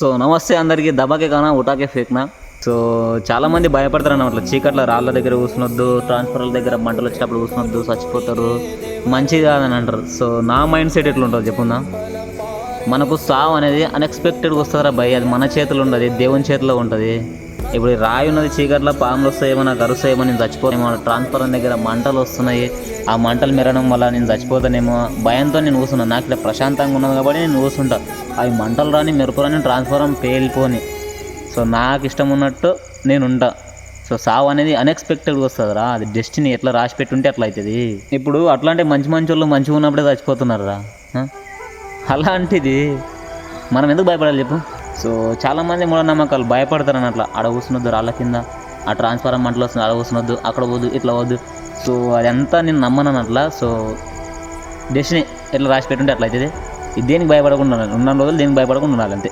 So నమస్తే అందరికీ దబాకే కానా ఉటాకే ఫేక్నా సో చాలామంది భయపడతారు అన్నమాట చీకట్ల రాళ్ళ దగ్గర కూర్చునొద్దు ట్రాన్స్ఫర్ల దగ్గర మంటలు వచ్చినప్పుడు కూర్చునొద్దు చచ్చిపోతారు. మంచిది కాదని అంటారు. సో నా మైండ్ సెట్ ఎట్లా ఉంటుంది చెప్పుందా? మనకు సావు అనేది అన్ఎక్స్పెక్టెడ్గా వస్తుందిరా భయ్? అది మన చేతిలో ఉండదు దేవుని చేతిలో ఉంటుంది. ఇప్పుడు రాయి ఉన్నది చీకట్లో పాములు వస్తాయేమో నాకు అరుస్తాయేమో నేను చచ్చిపోతామో ట్రాన్స్ఫర్ దగ్గర మంటలు వస్తున్నాయి. ఆ మంటలు మెరడం వల్ల నేను చచ్చిపోతానేమో భయంతో నేను కూర్చున్నాను నాకు ఇట్లా ప్రశాంతంగా ఉన్నది కాబట్టి నేను కూర్చుంటా. అవి మంటలు రాని మెరుపురాని ట్రాన్స్ఫారం పేలిపోని. సో నాకు ఇష్టం ఉన్నట్టు నేను ఉంటా. సో సావు అనేది అన్ఎక్స్పెక్టెడ్గా వస్తుందిరా. అది డెస్టినీ ఎట్లా రాసి పెట్టుంటే అట్లా అవుతుంది ఇప్పుడు అట్లాంటి మంచి మంచి వాళ్ళు మంచిగా ఉన్నప్పుడే చచ్చిపోతున్నారు రా అలాంటిది మనం ఎందుకు భయపడాలి చెప్పు? సో చాలామంది మూఢనమ్మకాలు భయపడతారు అట్లా ఆడ కూర్చున్నద్దు రాళ్ళ కింద. ఆ ట్రాన్స్ఫారం మంటలు వస్తుంది ఆడ కూర్చున్నద్దు అక్కడ వద్దు ఇట్లా వద్దు సో అదంతా నేను నమ్మను అట్లా సో డెస్టినీ ఎట్లా రాసి పెట్టుంటే అట్లా అవుతుంది దేనికి భయపడకుండా ఉండాలి. ఉన్న రోజులు దేనికి భయపడకుండా ఉండాలి అంతే.